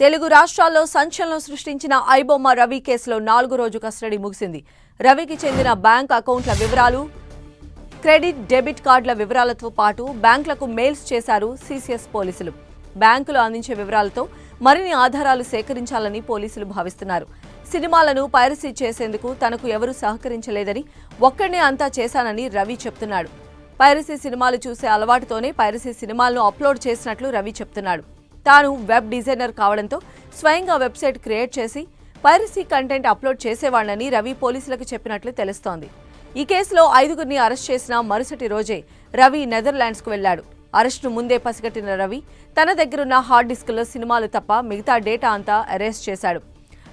తెలుగు రాష్ట్రాల్లో సంచలనం సృష్టించిన ఐబొమ్మ రవి కేసులో నాలుగు రోజు కస్టడీ ముగిసింది. రవికి చెందిన బ్యాంక్ అకౌంట్ల వివరాలు క్రెడిట్ డెబిట్ కార్డుల వివరాలతో పాటు బ్యాంకులకు మెయిల్స్ చేశారు సీసీఎస్ పోలీసులు. బ్యాంకులు అందించే వివరాలతో మరిన్ని ఆధారాలు సేకరించాలని పోలీసులు భావిస్తున్నారు. సినిమాలను పైరసీ చేసేందుకు తనకు ఎవరూ సహకరించలేదని ఒక్కడే అంతా చేశానని రవి చెప్తున్నాడు. పైరసీ సినిమాలు చూసే అలవాటుతోనే పైరసీ సినిమాలను అప్లోడ్ చేసినట్లు రవి చెప్తున్నాడు. తాను వెబ్ డిజైనర్ కావడంతో స్వయంగా వెబ్సైట్ క్రియేట్ చేసి పైరసీ కంటెంట్ అప్లోడ్ చేసేవాళ్ళని రవి పోలీసులకు చెప్పినట్లు తెలుస్తోంది. ఈ కేసులో ఐదుగురిని అరెస్ట్ చేసిన మరుసటి రోజే రవి నెదర్లాండ్స్కు వెళ్ళాడు అరెస్టును ముందే పసిగట్టిన రవి తన దగ్గరున్న హార్డ్ డిస్క్లో సినిమాలు తప్ప మిగతా డేటా అంతా అరెస్ట్ చేశాడు.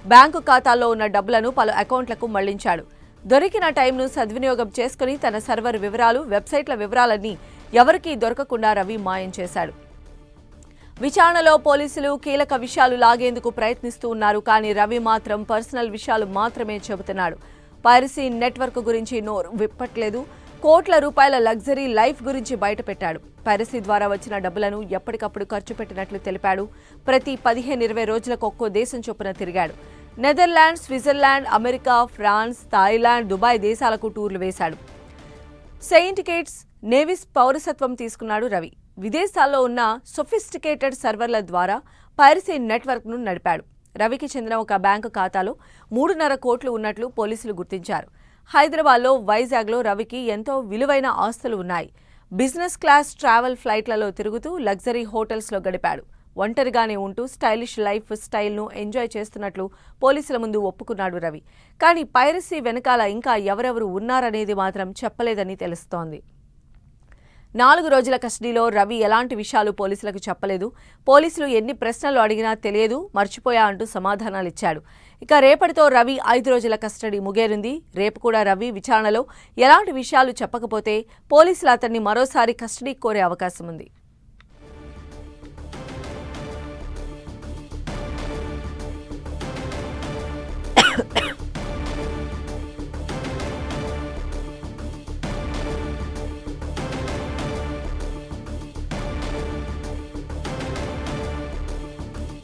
బ్యాంకు ఖాతాల్లో ఉన్న డబ్బులను పలు అకౌంట్లకు మళ్ళించాడు. దొరికిన టైంను సద్వినియోగం చేసుకుని తన సర్వర్ వివరాలు వెబ్సైట్ల వివరాలన్నీ ఎవరికీ దొరకకుండా రవి మాయం చేశాడు. విచారణలో పోలీసులు కీలక విషయాలు లాగేందుకు ప్రయత్నిస్తూ ఉన్నారు కానీ రవి మాత్రం పర్సనల్ విషయాలు మాత్రమే చెబుతున్నాడు. పైరసీ నెట్వర్క్ గురించి నోరు విప్పట్లేదు. కోట్ల రూపాయల లగ్జరీ లైఫ్ గురించి బయటపెట్టాడు. పైరసీ ద్వారా వచ్చిన డబ్బులను ఎప్పటికప్పుడు ఖర్చు పెట్టినట్లు తెలిపాడు. ప్రతి పదిహేను ఇరవై రోజులకు ఒక్కో దేశం చొప్పున తిరిగాడు. Netherland Switzerland America France Thailand Dubai దేశాలకు టూర్లు వేశాడు. సెయింట్ కిట్స్ నేవిస్ పౌరసత్వం తీసుకున్నాడు రవి. విదేశాల్లో ఉన్న సొఫిస్టికేటెడ్ సర్వర్ల ద్వారా పైరసీ నెట్వర్క్ను నడిపాడు. రవికి చెందిన ఒక బ్యాంకు ఖాతాలో మూడున్నర కోట్లు ఉన్నట్లు పోలీసులు గుర్తించారు. హైదరాబాద్లో వైజాగ్లో రవికి ఎంతో విలువైన ఆస్తులు ఉన్నాయి. బిజినెస్ క్లాస్ ట్రావెల్ ఫ్లైట్లలో తిరుగుతూ లగ్జరీ హోటల్స్లో గడిపాడు. ఒంటరిగానే ఉంటూ స్టైలిష్ లైఫ్ స్టైల్ను ఎంజాయ్ చేస్తున్నట్లు పోలీసుల ముందు ఒప్పుకున్నాడు రవి. కానీ పైరసీ వెనకాల ఇంకా ఎవరెవరు ఉన్నారనేది మాత్రం చెప్పలేదని తెలుస్తోంది. నాలుగు రోజుల కస్టడీలో రవి ఎలాంటి విషయాలు పోలీసులకు చెప్పలేదు. పోలీసులు ఎన్ని ప్రశ్నలు అడిగినా తెలియదు మర్చిపోయా అంటూ సమాధానాలిచ్చాడు ఇక రేపటితో రవి ఐదు రోజుల కస్టడీ ముగేరింది రేపు కూడా రవి విచారణలో ఎలాంటి విషయాలు చెప్పకపోతే పోలీసులు అతన్ని మరోసారి కస్టడీ కోరే అవకాశం ఉంది.